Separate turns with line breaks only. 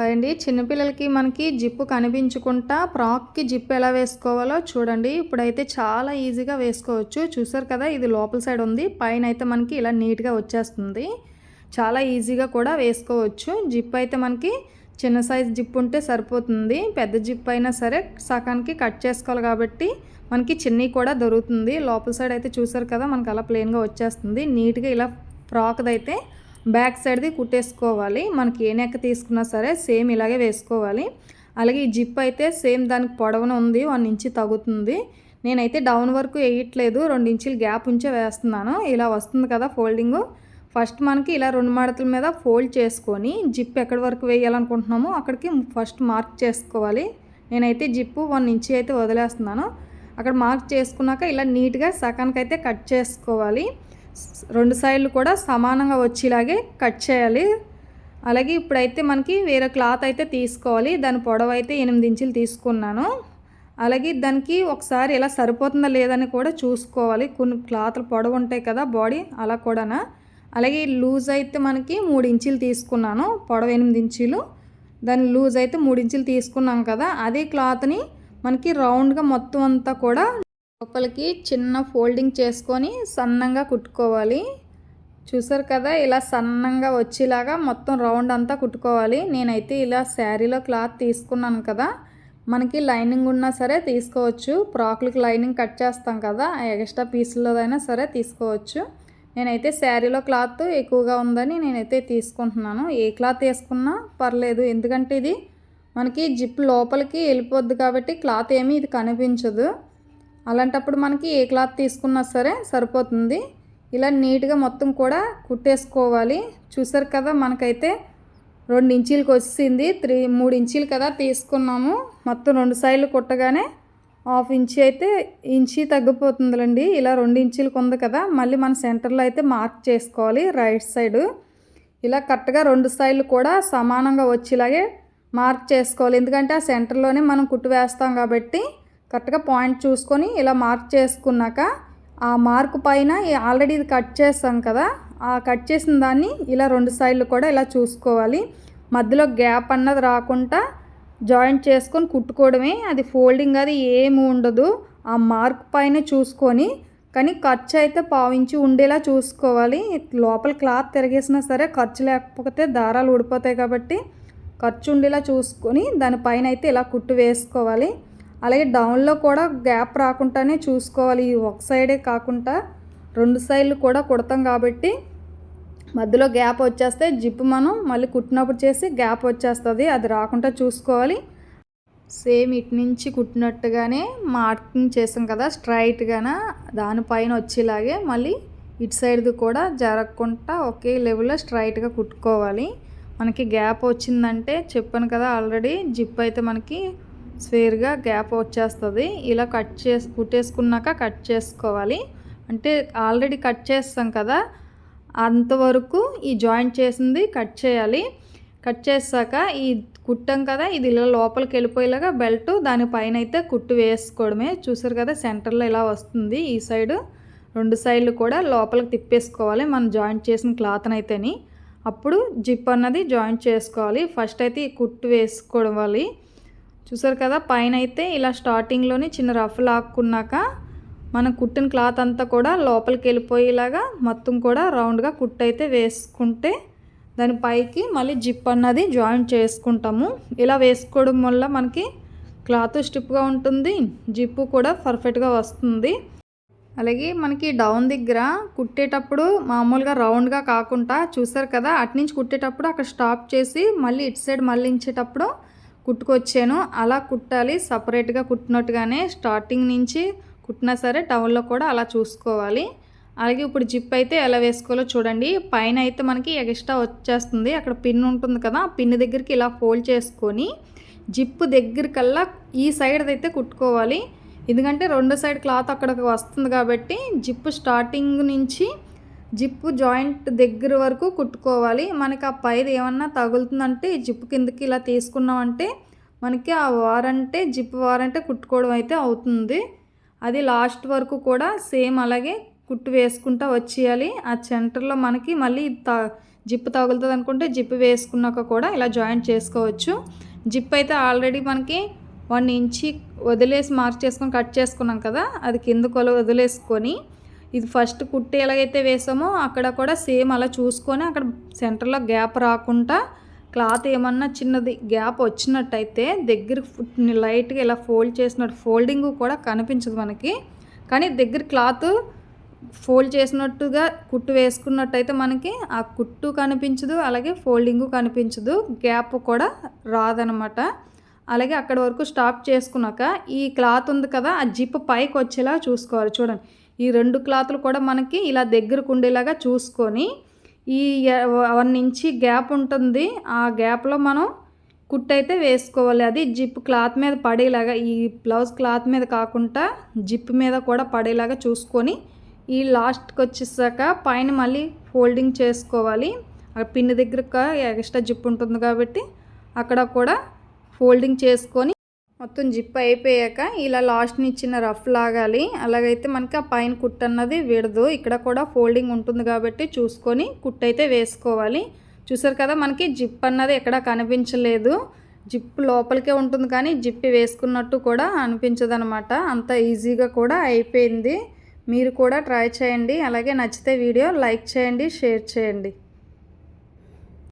Hi అండి చిన్నపిల్లలకి మనకి జిప్పు కనిపించకుండా ఫ్రాక్కి జిప్ ఎలా వేసుకోవాలో చూడండి. ఇప్పుడైతే చాలా ఈజీగా వేసుకోవచ్చు. చూసారు కదా ఇది లోపల సైడ్ ఉంది. పైన అయితే మనకి ఇలా నీట్గా వచ్చేస్తుంది. చాలా ఈజీగా కూడా వేసుకోవచ్చు. జిప్ అయితే మనకి చిన్న సైజ్ జిప్ ఉంటే సరిపోతుంది. పెద్ద జిప్ అయినా సరే సగానికి కట్ చేసుకోవాలి కాబట్టి మనకి చిన్నవి కూడా దొరుకుతుంది. లోపల సైడ్ అయితే చూసారు కదా మనకి అలా ప్లెయిన్గా వచ్చేస్తుంది. నీట్గా ఇలా ఫ్రాక్ది అయితే బ్యాక్ సైడ్ది కుట్టేసుకోవాలి. మనకి ఏ నెక్క తీసుకున్నా సరే సేమ్ ఇలాగే వేసుకోవాలి. అలాగే ఈ జిప్ అయితే సేమ్ దానికి పొడవున ఉంది వన్ ఇంచి తగ్గుతుంది. నేనైతే డౌన్ వరకు వేయట్లేదు రెండు ఇంచులు గ్యాప్ ఉంచే వేస్తున్నాను. ఇలా వస్తుంది కదా ఫోల్డింగ్. ఫస్ట్ మనకి ఇలా రెండు మడతల మీద ఫోల్డ్ చేసుకొని జిప్ ఎక్కడి వరకు వేయాలనుకుంటున్నామో అక్కడికి ఫస్ట్ మార్క్ చేసుకోవాలి. నేనైతే జిప్పు వన్ ఇంచి అయితే వదిలేస్తున్నాను. అక్కడ మార్క్ చేసుకున్నాక ఇలా నీట్గా సకానికి అయితే కట్ చేసుకోవాలి. రెండు సైడ్లు కూడా సమానంగా వచ్చేలాగే కట్ చేయాలి. అలాగే ఇప్పుడైతే మనకి వేరే క్లాత్ అయితే తీసుకోవాలి. దాని పొడవు అయితే ఎనిమిది ఇంచులు తీసుకున్నాను. అలాగే దానికి ఒకసారి ఇలా సరిపోతుందా లేదని కూడా చూసుకోవాలి. కొన్ని క్లాత్లు పొడవు ఉంటాయి కదా బాడీ అలా కూడానా. అలాగే లూజ్ అయితే మనకి మూడు ఇంచులు తీసుకున్నాను పొడవు ఎనిమిది ఇంచులు. దాని లూజ్ అయితే మూడు ఇంచులు తీసుకున్నాం కదా అదే క్లాత్ని మనకి రౌండ్గా మొత్తం అంతా కూడా లోపలికి చిన్న ఫోల్డింగ్ చేసుకొని సన్నంగా కుట్టుకోవాలి. చూసారు కదా ఇలా సన్నంగా వచ్చేలాగా మొత్తం రౌండ్ అంతా కుట్టుకోవాలి. నేనైతే ఇలా శారీలో క్లాత్ తీసుకున్నాను కదా మనకి లైనింగ్ ఉన్నా సరే తీసుకోవచ్చు. ఫ్రాక్లకి లైనింగ్ కట్ చేస్తాం కదా ఎక్స్ట్రా పీసులదైనా సరే తీసుకోవచ్చు. నేనైతే శారీలో క్లాత్ ఎక్కువగా ఉందని నేనైతే తీసుకుంటున్నాను. ఏ క్లాత్ వేసుకున్నా పర్లేదు ఎందుకంటే ఇది మనకి జిప్ లోపలికి వెళ్ళిపోద్ది కాబట్టి క్లాత్ ఏమీ ఇది కనిపించదు. అలాంటప్పుడు మనకి ఏ క్లాత్ తీసుకున్నా సరే సరిపోతుంది. ఇలా నీట్గా మొత్తం కూడా కుట్టేసుకోవాలి. చూసారు కదా మనకైతే రెండు ఇంచీలకు వచ్చింది. త్రీ మూడు ఇంచీలు కదా తీసుకున్నాము. మొత్తం రెండు సైడ్లు కుట్టగానే హాఫ్ ఇంచి అయితే ఇంచి తగ్గిపోతుందిలండి. ఇలా రెండు ఇంచీలకు ఉంది కదా మళ్ళీ మన సెంటర్లో అయితే మార్క్ చేసుకోవాలి రైట్ సైడ్. ఇలా కరెక్ట్గా రెండు సైడ్లు కూడా సమానంగా వచ్చేలాగే మార్క్ చేసుకోవాలి. ఎందుకంటే ఆ సెంటర్లోనే మనం కుట్టు వేస్తాం కాబట్టి కరెక్ట్గా పాయింట్ చూసుకొని ఇలా మార్క్ చేసుకున్నాక ఆ మార్క్ పైన ఆల్రెడీ ఇది కట్ చేస్తాం కదా ఆ కట్ చేసిన దాన్ని ఇలా రెండు సైడ్లు కూడా ఇలా చూసుకోవాలి. మధ్యలో గ్యాప్ అన్నది రాకుండా జాయింట్ చేసుకొని కుట్టుకోవడమే అది ఫోల్డింగ్ అది ఏమి ఉండదు. ఆ మార్క్ పైన చూసుకొని కానీ ఖర్చు అయితే పావించి ఉండేలా చూసుకోవాలి. లోపల క్లాత్ తిరిగేసినా సరే ఖర్చు లేకపోతే దారాలు ఊడిపోతాయి కాబట్టి ఖర్చు ఉండేలా చూసుకొని దానిపైన అయితే ఇలా కుట్టు వేసుకోవాలి. అలాగే డౌన్లో కూడా గ్యాప్ రాకుండానే చూసుకోవాలి. ఈ ఒక సైడే కాకుండా రెండు సైడ్లు కూడా కుడతాం కాబట్టి మధ్యలో గ్యాప్ వచ్చేస్తే జిప్ మనం మళ్ళీ కుట్టినప్పుడు చేసి గ్యాప్ వచ్చేస్తుంది. అది రాకుండా చూసుకోవాలి. సేమ్ ఇటు నుంచి కుట్టినట్టుగానే మార్కింగ్ చేసాం కదా స్ట్రైట్గాన దానిపైన వచ్చేలాగే మళ్ళీ ఇటు సైడ్ది కూడా జరగకుండా ఒకే లెవెల్లో స్ట్రైట్గా కుట్టుకోవాలి. మనకి గ్యాప్ వచ్చిందంటే చెప్పాను కదా ఆల్రెడీ జిప్ అయితే మనకి స్వేర్గా గ్యాప్ వచ్చేస్తుంది. ఇలా కట్ చేసి కుట్టేసుకున్నాక కట్ చేసుకోవాలి. అంటే ఆల్రెడీ కట్ చేస్తాం కదా అంతవరకు ఈ జాయింట్ చేసింది కట్ చేయాలి. కట్ చేసాక ఈ కుట్టాం కదా ఇది ఇలా లోపలికి వెళ్ళిపోయేలాగా బెల్ట్ దానిపైన అయితే కుట్టు వేసుకోవడమే. చూసారు కదా సెంటర్లో ఇలా వస్తుంది. ఈ సైడు రెండు సైడ్లు కూడా లోపలికి తిప్పేసుకోవాలి మనం జాయింట్ చేసిన క్లాత్ని అయితేని అప్పుడు జిప్ అన్నది జాయింట్ చేసుకోవాలి. ఫస్ట్ అయితే ఈ కుట్టు వేసుకోవాలి. చూసారు కదా పైన అయితే ఇలా స్టార్టింగ్లోనే చిన్న రఫ్ లాక్కున్నాక మనం కుట్టిన క్లాత్ అంతా కూడా లోపలికి వెళ్ళిపోయేలాగా మొత్తం కూడా రౌండ్గా కుట్టు అయితే వేసుకుంటే దాని పైకి మళ్ళీ జిప్ అన్నది జాయింట్ చేసుకుంటాము. ఇలా వేసుకోవడం వల్ల మనకి క్లాత్ స్టిప్గా ఉంటుంది జిప్పు కూడా పర్ఫెక్ట్గా వస్తుంది. అలాగే మనకి డౌన్ దగ్గర కుట్టేటప్పుడు మామూలుగా రౌండ్గా కాకుండా చూసారు కదా అటు నుంచి కుట్టేటప్పుడు అక్కడ స్టాప్ చేసి మళ్ళీ ఇటు సైడ్ మళ్ళించేటప్పుడు కుట్టుకొచ్చాను. అలా కుట్టాలి. సపరేట్గా కుట్టినట్టుగానే స్టార్టింగ్ నుంచి కుట్టినా సరే టౌన్లో కూడా అలా చూసుకోవాలి. అలాగే ఇప్పుడు జిప్ అయితే ఎలా వేసుకోవాలో చూడండి. పైన అయితే మనకి ఎక్స్ట్రా వచ్చేస్తుంది. అక్కడ పిన్ ఉంటుంది కదా పిన్ దగ్గరికి ఇలా ఫోల్డ్ చేసుకొని జిప్ దగ్గరికల్లా ఈ సైడ్ అయితే కుట్టుకోవాలి. ఎందుకంటే రెండు సైడ్ క్లాత్ అక్కడికి వస్తుంది కాబట్టి జిప్ స్టార్టింగ్ నుంచి జిప్పు జాయింట్ దగ్గర వరకు కుట్టుకోవాలి. మనకి ఆ పైది ఏమన్నా తగులుతుందంటే జిప్పు కిందకి ఇలా తీసుకున్నామంటే మనకి ఆ వారంటే జిప్ వారంటే కుట్టుకోవడం అయితే అవుతుంది. అది లాస్ట్ వరకు కూడా సేమ్ అలాగే కుట్టు వేసుకుంటా వచ్చేయాలి. ఆ సెంటర్లో మనకి మళ్ళీ త జిప్పు తగులుతుంది అనుకుంటే జిప్ వేసుకున్నాక కూడా ఇలా జాయింట్ చేసుకోవచ్చు. జిప్ అయితే ఆల్రెడీ మనకి వన్ ఇంచి వదిలేసి మార్క్ చేసుకొని కట్ చేసుకున్నాం కదా అది కింద కొలు వదిలేసుకొని ఇది ఫస్ట్ కుట్టి ఎలాగైతే వేసామో అక్కడ కూడా సేమ్ అలా చూసుకొని అక్కడ సెంటర్లో గ్యాప్ రాకుండా క్లాత్ ఏమన్నా చిన్నది గ్యాప్ వచ్చినట్టయితే దగ్గర లైట్గా ఇలా ఫోల్డ్ చేసినట్టు ఫోల్డింగ్ కూడా కనిపించదు మనకి. కానీ దగ్గర క్లాత్ ఫోల్డ్ చేసినట్టుగా కుట్టు వేసుకున్నట్టయితే మనకి ఆ కుట్టు కనిపించదు అలాగే ఫోల్డింగు కనిపించదు గ్యాప్ కూడా రాదనమాట. అలాగే అక్కడ వరకు స్టాప్ చేసుకున్నాక ఈ క్లాత్ ఉంది కదా ఆ జిప్ పైకి వచ్చేలా చూసుకోవాలి. చూడండి ఈ రెండు క్లాత్లు కూడా మనకి ఇలా దగ్గరకు ఉండేలాగా చూసుకొని ఈ వన్ ఇంచి గ్యాప్ ఉంటుంది. ఆ గ్యాప్లో మనం కుట్ అయితే వేసుకోవాలి. అది జిప్ క్లాత్ మీద పడేలాగా ఈ బ్లౌజ్ క్లాత్ మీద కాకుండా జిప్ మీద కూడా పడేలాగా చూసుకొని ఈ లాస్ట్కి వచ్చేసాక పైన మళ్ళీ ఫోల్డింగ్ చేసుకోవాలి. ఆ పిన్ దగ్గర ఎక్స్ట్రా జిప్ ఉంటుంది కాబట్టి అక్కడ కూడా ఫోల్డింగ్ చేసుకొని మొత్తం జిప్ అయిపోయాక ఇలా లాస్ట్ని ఇచ్చిన రఫ్ లాగాలి. అలాగైతే మనకి ఆ పైన కుట్ అన్నది విడదు. ఇక్కడ కూడా ఫోల్డింగ్ ఉంటుంది కాబట్టి చూసుకొని కుట్ అయితే వేసుకోవాలి. చూసారు కదా మనకి జిప్ అన్నది ఎక్కడ కనిపించలేదు. జిప్ లోపలికే ఉంటుంది కానీ జిప్ వేసుకున్నట్టు కూడా అనిపించదు అనమాట అంత ఈజీగా కూడా అయిపోయింది. మీరు కూడా ట్రై చేయండి. అలాగే నచ్చితే వీడియో లైక్ చేయండి షేర్ చేయండి.